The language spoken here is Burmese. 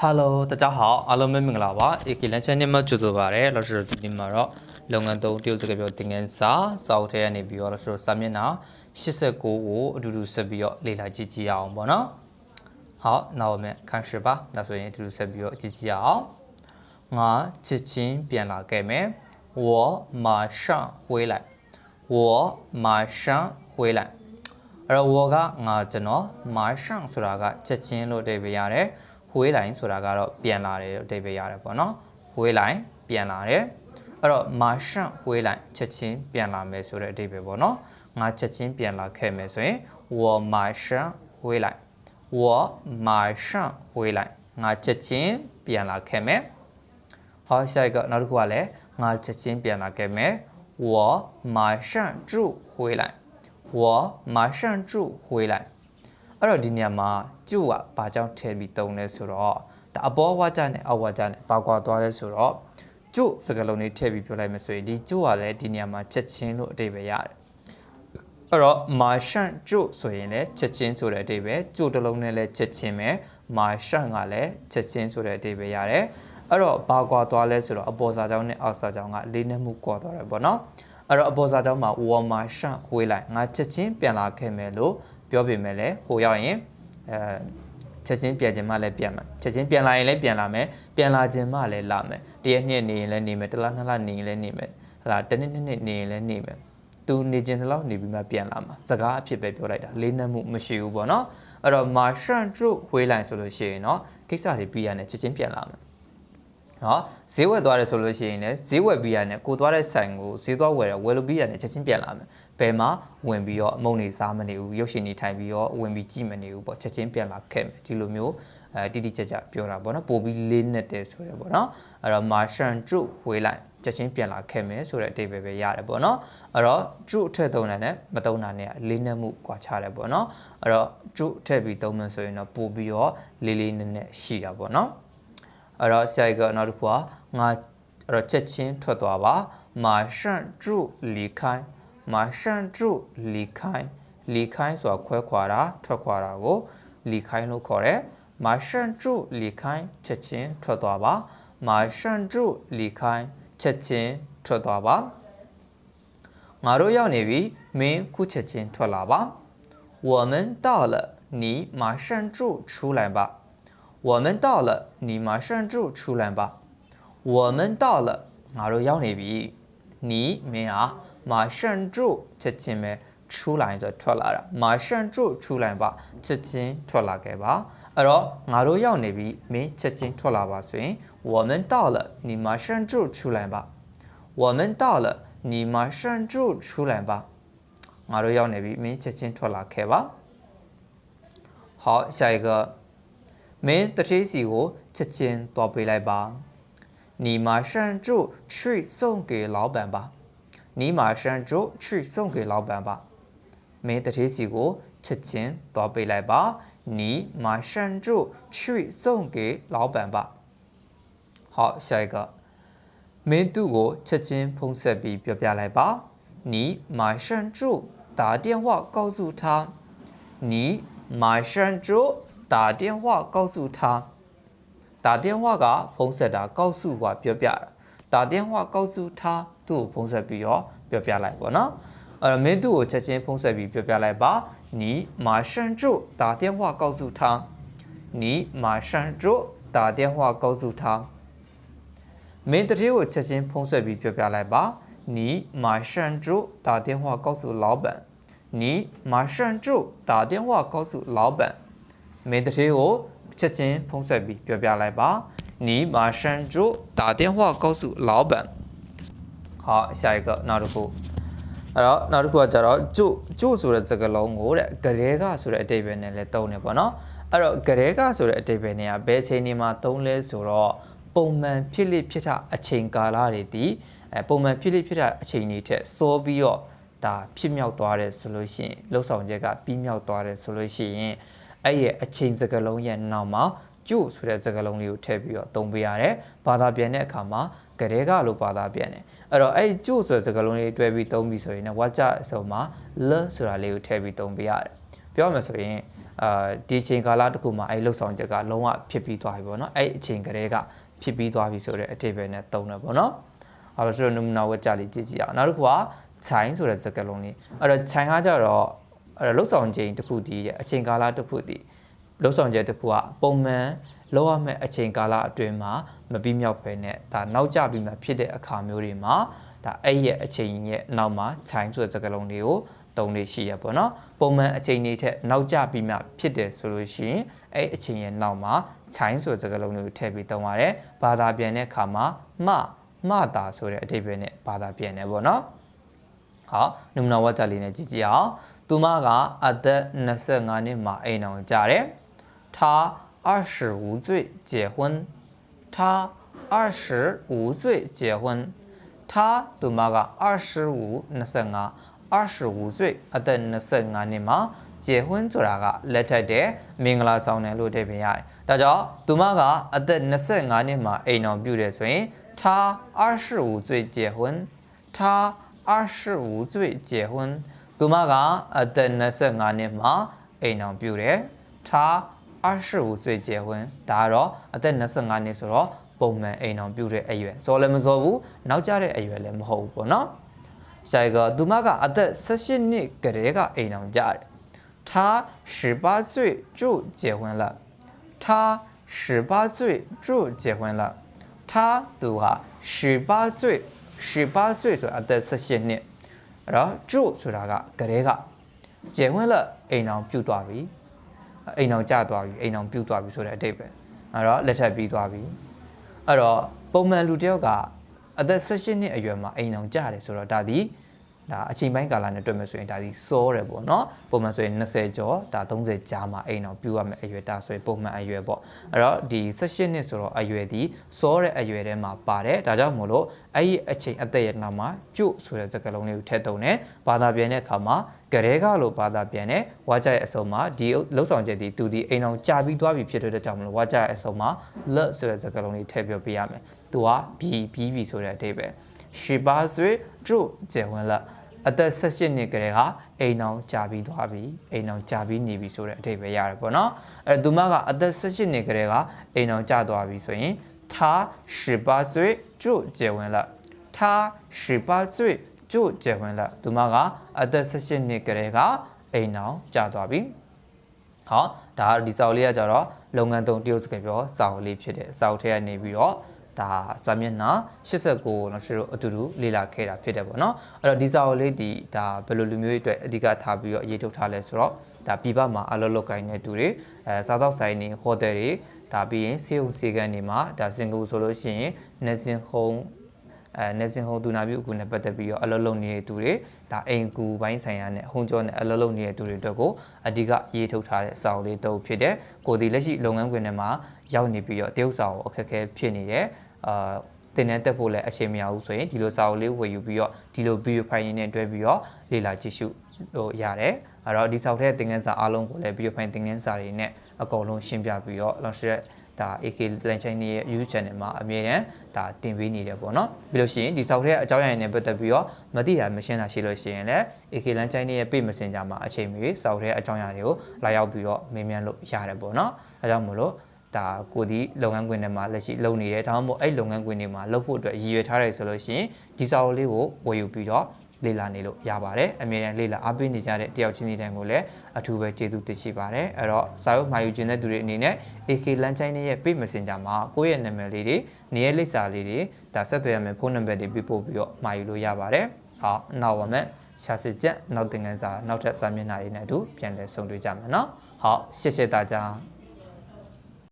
Hello 大家好အားလုံးပဲမင်္ဂလာပါ AK လန်ချန်နဲ့မှကြိုဆိုပါရစေလို့ဆိုတော့ဒီနေ့မှာတော့လုပ်ငန်းသုံးတရုတ်စကားပြောတင်ငန်းစာစာအုပ်ထဲကနေပြီးတော့လို့ဆိုတော့စာမျက်နှာ89ကိုအတူတူဆက်ပြီးတော့လေ့လာကြည့်ကြည့်ရအောင်ပေါ့နော်好那我们开始吧那所以အတူတူဆက်ပြီးတော့ကြည့်ကြည့်ရအောင်ငါချက်ချင်းပြန်လာခဲ့မယ်我马上回来我马上回来အဲ့တော့ဝကငါကျွန်တော်မာရှန့်ဆိုတာကချက်ချင်းလို့အဓိပ္ပာယ်ရတယ် ဟွေးလိုင်းဆိုတာကတော့ပြန်လာတယ်အဓိပ္ပာယ်ရတယ်ပေါ့နော်ဟွေးလိုင်းပြန်လာတယ်အဲ့တော့မာရှန့်ဟွေးလိုင်းချက်ချင်းပြန်လာမယ်ဆိုတဲ့အဓိပ္ပာယ်ပေါ့နော်ငါချက်ချင်းပြန်လာခဲ့မယ်ဆိုရင်ဝေါ်မာရှန့်ဟွေးလိုင်းဝေါ်မာရှန့်ဟွေးလိုင်းငါချက်ချင်းပြန်လာခဲ့မယ်ဟောဆိုင်ကနောက်တစ်ခုကလည်းငါချက်ချင်းပြန်လာခဲ့မယ်ဝေါ်မာရှန့်ကျူဟွေးလိုင်းဝေါ်မာရှန့်ကျူဟွေးလိုင်း အဲ့တော့ဒီနေရာမှာကျုပ်ကဘာကြောင့်ထည့်ပြီးတုံးလဲဆိုတော့ဒါအဘောဝါကြနဲ့အောက်ဝါကြနဲ့ပါကွာသွားလဲဆိုတော့ကျုပ်စကားလုံးလေးထည့်ပြီးပြောလိုက်မယ်ဆိုရင်ဒီကျုပ်ကလည်းဒီနေရာမှာချက်ချင်းလို့အဓိပ္ပာယ်ရတယ်အဲ့တော့မာရှန့်ကျုပ်ဆိုရင်လည်းချက်ချင်းဆိုတဲ့အဓိပ္ပာယ်ကျုပ်တစ်လုံးနဲ့လည်းချက်ချင်းပဲမာရှန့်ကလည်းချက်ချင်းဆိုတဲ့အဓိပ္ပာယ်ရတယ်အဲ့တော့ဘာကွာသွားလဲဆိုတော့အပေါ်စာကြောင်းနဲ့အောက်စာကြောင်းကလေးနဲ့မှုကွာသွားတယ်ပေါ့နော်အဲ့တော့အပေါ်စာကြောင်းမှာဝါမာရှန့်ဝေးလိုက်ငါချက်ချင်းပြန်လာခဲ့မယ်လို့ ပြောပြမယ်လေဟိုရောက်ရင်အဲချက်ချင်းပြန်ခြင်းမှလည်းပြန်မယ်ချက်ချင်းပြန်လာရင်လည်းပြန်လာမယ်ပြန်လာခြင်းမှလည်းလာမယ်တရက်နှစ်နေရင်လည်းနေမယ်တစ်လနှစ်လနေရင်လည်းနေမယ်ဟလာတစ်နှစ်နှစ်နှစ်နေရင်လည်းနေမယ်သူနေခြင်းတစ်လောက်နေပြီးမှပြန်လာမှာစကားအဖြစ်ပဲပြောလိုက်တာလေးနက်မှုမရှိဘူးပေါ့နော်အဲ့တော့မာရှန်ဒရုဝေးလိုက်ဆိုလို့ရှိရင်เนาะကိစ္စတွေပြီးရတယ်ချက်ချင်းပြန်လာမယ်နော်ဈေးဝယ်သွားတယ်ဆိုလို့ရှိရင်လည်းဈေးဝယ်ပြီးရတယ်ကိုသွားတဲ့ဆိုင်ကိုဈေးသွားဝယ်ရဝယ်လို့ပြီးရတယ်ချက်ချင်းပြန်လာမယ် ဘယ်မှာဝင်ပြီးတော့အမုံနေစားမနေဘူးရုပ်ရှင်နေထိုင်ပြီးတော့ဝင်ပြီးကြည့်မနေဘူးပေါ့ချက်ချင်းပြန်လာခဲ့မယ်ဒီလိုမျိုးအဲတိတိကျကျပြောတာပေါ့နော်ပို့ပြီးလေးနဲ့တယ်ဆိုရယ်ပေါ့နော်အဲ့တော့ Martian True ဝေးလိုက်ချက်ချင်းပြန်လာခဲ့မယ်ဆိုတဲ့အတိပ္ပယ်ပဲရတယ်ပေါ့နော်အဲ့တော့ True ထည့်သုံးတာနဲ့မသုံးတာနဲ့လေးနဲ့မှုကွာခြားတယ်ပေါ့နော်အဲ့တော့ True ထည့်ပြီးသုံးမယ်ဆိုရင်တော့ပို့ပြီးတော့လေးလေးနဲ့နဲ့ရှိတာပေါ့နော်အဲ့တော့ဆရာကနောက်တစ်ခုကငါအဲ့တော့ချက်ချင်းထွက်သွားပါ Martian True 离开 马上就离开离开ဆိုတာခွဲခွာတာထွက်ခွာတာကို离开လို့ခေါ်တယ်马上就离开ချက်ချင်းထွက်သွားပါ马上就离开ချက်ချင်းထွက်သွားပါငါတို့ရောက်နေပြီမင်းခုချက်ချင်းထွက်လာပါ我们到了你马上就出来吧我们到了你马上就出来吧我们到了ငါတို့ရောက်နေပြီ你မင်းอ่ ะ马上就ချက်ချင်းပဲ出来ဆိုထွက်လာတာ马上就出来吧ချက်ချင်းထွက်လာခဲ့ပါအဲ့တော့ငါတို့ရောက်နေပြီမင်းချက်ချင်းထွက်လာပါဆိုရင်我们到了你马上就出来吧我们到了你马上就出来吧ငါတို့ရောက်နေပြီမင်းချက်ချင်းထွက်လာခဲ့ပါ好下一个မင်းတထေးစီကိုချက်ချင်းသွားပေးလိုက်ပါ你马上就去送给老板吧 你马上就去送给老板吧。没得提醒我切钱宝贝来吧。你马上就去送给老板吧。好下一个。没读过七千碰三笔表表来吧。你马上就打电话告诉他。你马上就打电话告诉他。打电话给阿鹏先告诉我表表。打电话告诉他。 သူ့ကိုဖုန်းဆက်ပြီးတော့ပြောပြလိုက်ပေါ့နော်အဲ့တော့မင်းသူ့ကိုချက်ချင်းဖုန်းဆက်ပြီးပြောပြလိုက်ပါ你马上就打电话告诉他你马上就打电话告诉他မင်းတတိကိုချက်ချင်းဖုန်းဆက်ပြီးပြောပြလိုက်ပါ你马上就打电话告诉老板你马上就打电话告诉老板မင်းတတိကိုချက်ချင်းဖုန်းဆက်ပြီးပြောပြလိုက်ပါ你马上就打电话告诉老板 好下一个နောက်တစ်ခုအဲ့တော့နောက်တစ်ခုကကြတော့ကျို့ကျို့ဆိုတဲ့စကားလုံးကိုတဲ့ဂရေကဆိုတဲ့အတိတ်ပဲနဲ့လည်းသုံးနေပေါ့နော်အဲ့တော့ဂရေကဆိုတဲ့အတိတ်ပဲနဲ့ကဘယ်ချိန်ဒီမှာသုံးလဲဆိုတော့ပုံမှန်ဖြစ်လိဖြစ်တာအချိန်ကာလတွေဒီအဲပုံမှန်ဖြစ်လိဖြစ်တာအချိန်တွေထက်စောပြီးတော့ဒါဖြစ်မြောက်သွားတယ်ဆိုလို့ရှိရင်လှုပ်ဆောင်ချက်ကပြီးမြောက်သွားတယ်ဆိုလို့ရှိရင်အဲ့ရဲ့အချိန်စကားလုံးရဲ့နောက်မှာကျို့ဆိုတဲ့စကားလုံးလေးကိုထည့်ပြီးတော့သုံးပေးရတယ်ဘာသာပြန်တဲ့အခါမှာ ဂရေကလို့ဘာသာပြန်တယ်အဲ့တော့အဲ့ကျို့ဆိုတဲ့စကားလုံးလေးတွဲပြီးသုံးပြီးဆိုရင်လည်းဝါကြအစုံမှာလဆိုတာလေးကိုထည့်ပြီးသုံးပေးရတယ်ပြောရမယ်ဆိုရင်အာဒီအချိန်ကာလတစ်ခုမှာအဲ့လှုပ်ဆောင်ချက်ကလုံးဝဖြစ်ပြီးသွားပြီပေါ့နော်အဲ့အချိန်ကလေးကဖြစ်ပြီးသွားပြီဆိုတဲ့အတိတ်ပဲနဲ့တုံးတယ်ပေါ့နော်အဲ့တော့ဆိုတော့နမူနာဝက်ကြလေးကြည့်ကြည့်အောင်နောက်တစ်ခုကခြိုင်းဆိုတဲ့စကားလုံးလေးအဲ့တော့ခြိုင်းကကြတော့အဲ့တော့လှုပ်ဆောင်ချိန်တစ်ခုတည်းရဲ့အချိန်ကာလတစ်ခုတည်း လှုပ်ဆောင်ချက်တစ်ခုကပုံမှန်လောက်ရမယ့်အချိန်ကာလအတွင်းမှာမပြီးမြောက်ပဲနဲ့ဒါနောက်ကျပြီးမှဖြစ်တဲ့အခါမျိုးတွေမှာဒါအဲ့ရဲ့အချိန်ရဲ့နောက်မှာခြိုင်းဆိုတဲ့စကားလုံးလေးကိုတုံးလေးရှိရပေါ့နော်ပုံမှန်အချိန်တွေထက်နောက်ကျပြီးမှဖြစ်တယ်ဆိုလို့ရှိရင်အဲ့အချိန်ရဲ့နောက်မှာခြိုင်းဆိုတဲ့စကားလုံးလေးကိုထည့်ပြီးတုံးရတယ်ဘာသာပြန်တဲ့အခါမှာမမတာဆိုတဲ့အဓိပ္ပာယ်နဲ့ဘာသာပြန်တယ်ပေါ့နော်好，နမူနာဝတ်တက်လေးနဲ့ကြည့်ကြည့်အောင်။သူမကအသက်25နှစ်မှာအိမ်အောင်ကြတယ်။ 他25岁结婚。他25岁结婚。他သူမက25 25 25岁အသက်25နှစ်မှာ结婚ဆိုတာကလက်ထက်တဲ့မင်္ဂလာဆောင်တယ်လို့အဓိပ္ပာယ်ရတယ်။ဒါကြောင့်သူမကအသက်25နှစ်မှာအိမ်အောင်ပြုတယ်ဆိုရင်他25岁结婚。他25岁结婚သူမကအသက်25နှစ်မှာအိမ်အောင်ပြုတယ်他 25岁结婚ဒါကတော့အသက်25နှစ်ဆိုတော့ပုံမှန်အိမ်အောင်ပြုတဲ့အရွယ်စောလည်းမစောဘူးနောက်ကျတဲ့အရွယ်လည်းမဟုတ်ဘူးပေါ့နော်下一个သူမကအသက်18နှစ်ကတည်းကအိမ်အောင်ကြတယ်他18岁就结婚了他18岁就结婚了他သူဟာ18岁18岁ဆိုအသက်18နှစ်အဲ့တော့ကျို့ဆိုတာကကလေးကကျယ်ဝန်းလက်အိမ်အောင်ပြုတ်သွားပြီ အိမ်အောင်ကျသွားပြီအိမ်အောင်ပြုတ်သွားပြီဆိုတဲ့အတိတ်ပဲအဲ့တော့လက်ထပ်ပြီးသွားပြီအဲ့တော့ပုံမှန်လူတစ်ယောက်ကအသက်18နှစ်အရွယ်မှာအိမ်အောင်ကျတယ်ဆိုတော့ဒါဒီ ဒါအချိန်ပိုင်းကာလနဲ့တွေ့မယ်ဆိုရင်ဒါဒီစောတယ်ပေါ့နော်ပုံမှန်ဆိုရင်20ကျော်ဒါ30ကြားမှာအိမ်အောင်ပြူရမယ်အရွယ်ဒါဆိုရင်ပုံမှန်အရွယ်ပေါ့အဲ့တော့ဒီ16နှစ်ဆိုတော့အရွယ်ဒီစောတဲ့အရွယ်ထဲမှာပါတယ်ဒါကြောင့်မို့လို့အဲ့ဒီအချိန်အသက်ရနာမှာကျွဆိုတဲ့စကားလုံးလေးကိုထည့်သုံးတယ်ဘာသာပြန်တဲ့အခါမှာကရဲကလို့ဘာသာပြန်တဲ့ဝါကြရဲ့အစုံမှာဒီလှုပ်ဆောင်ချက်ဒီသူဒီအိမ်အောင်ကြာပြီးသွားပြီဖြစ်တဲ့ကြောင့်မလို့ဝါကြရဲ့အစုံမှာ love ဆိုတဲ့စကားလုံးလေးထည့်ပြောပေးရမယ်သူကဘီဘီဘီဆိုတဲ့အဓိပ္ပာယ်ရှိပါဆွေကျုကျေဝင်လာ အသက်18နှစ်ကလေးကအိမ်အောင်ကြာပြီးသွားပြီအိမ်အောင်ကြာပြီးနေပြီဆိုတဲ့အဓိပ္ပာယ်ရတယ်ပေါ့နော်အဲသူမကအသက်18နှစ်ကလေးကအိမ်အောင်ကြာသွားပြီဆိုရင်他18岁就结婚了他18岁就结婚了သူမကအသက်18နှစ်ကလေးကအိမ်အောင်ကြာသွားပြီဟောဒါဒီစာအုပ်လေးကကြတော့လုပ်ငန်းသုံးတရုတ်စကားပြောစာအုပ်လေးဖြစ်တယ်စာအုပ်ထဲကနေပြီးတော့ ဒါစာမျက်နှာ89ကိုတော့ရှိတော့အတူတူလေ့လာခဲ့တာဖြစ်တယ်ပေါ့နော်အဲ့တော့ဒီစာအုပ်လေးဒီဒါဘယ်လိုလူမျိုးတွေအတွက်အဓိကထားပြီးတော့အရေးထုတ်ထားလဲဆိုတော့ဒါပြပမှာအလုပ်လုပ်ကိုင်းတဲ့သူတွေအဲစားသောက်ဆိုင်တွေဟိုတယ်တွေဒါပြီးရင်ဆေးရုံဆေးခန်းတွေမှာဒါစင်ကာပူဆိုလို့ရှိရင် nursing home အဲနေစင်ဟိုဒူနာပြုအကူနဲ့ပတ်သက်ပြီးတော့အလုပ်လုပ်နေတဲ့သူတွေဒါအိမ်ကူပိုင်းဆိုင်ရာနဲ့အဟုံးကျော်နဲ့အလုပ်လုပ်နေတဲ့သူတွေအတွက်ကိုအဓိကရေးထုတ်ထားတဲ့အစာအုပ်လေးတုပ်ဖြစ်တယ်ကိုဒီလက်ရှိလုပ်ငန်းခွင်ထဲမှာရောက်နေပြီးတော့တရုတ်စာကိုအခက်အခဲဖြစ်နေတယ် အာတင်တဲ့တက်ဖို့လည်းအချိန်မရဘူးဆိုရင်ဒီလိုစာအုပ်လေးဝယ်ယူပြီးတော့ဒီလိုဗီဒီယိုဖိုင်ရင်းနဲ့တွဲပြီးတော့လေ့လာကြည့်ရှုလို့ရတယ်အဲ့တော့ဒီစာအုပ်ထဲသင်ခန်းစာအားလုံးကိုလည်းဗီဒီယိုဖိုင်သင်ခန်းစာတွေနဲ့အကုန်လုံးရှင်းပြပြီးတော့လောရှိတဲ့ဒါ AK Line Chain ရဲ့ YouTube channel မှာအမြဲတမ်းဒါတင်ပေးနေတယ်ပေါ့နော်ပြီးလို့ရှိရင်ဒီ software အကြောင်းအရာတွေနဲ့ပတ်သက်ပြီးတော့မသိတာမရှင်းတာရှိလို့ရှိရင်လည်း AK Line Chain ရဲ့ page messenger မှာအချိန်မီ software အကြောင်းအရာတွေကိုလာရောက်ပြီးတော့မေးမြန်းလို့ရတယ်ပေါ့နော်အဲကြောင့်မို့လို့ ဒါကိုဒီလုပ်ငန်းခွင်ထဲမှာလက်ရှိလုပ်နေတယ်ဒါမှမဟုတ်အဲ့လုပ်ငန်းခွင်တွေမှာလုပ်ဖို့အတွက်ရည်ရွယ်ထားတယ်ဆိုလို့ရှိရင်ဒီစာအုပ်လေးကိုဝယ်ယူပြီးတော့လေ့လာနေလို့ရပါတယ်အမြဲတမ်းလေ့လာအားပေးနေကြတဲ့တယောက်ချင်းစီတိုင်းကိုလည်းအထူးပဲကျေးဇူးတင်ရှိပါတယ်အဲ့တော့စာအုပ်မှာယူခြင်းတဲ့သူတွေအနေနဲ့ AK လမ်းချိုင်းရဲ့ Page Messenger မှာကိုယ့်ရဲ့နာမည်လေးတွေနေရာလိပ်စာလေးတွေဒါဆက်သွယ်ရမယ့်ဖုန်းနံပါတ်တွေပြပို့ပြီးတော့မှာယူလို့ရပါတယ်ဟာနောက်ပါမယ်ရှာစစ်ချက်နောက်သင်ခန်းစာနောက်ထပ်စာမျက်နှာတွေနဲ့အတူပြန်လည်ဆုံတွေ့ကြမယ်နော်ဟောရှစ်ရှစ်သားကြား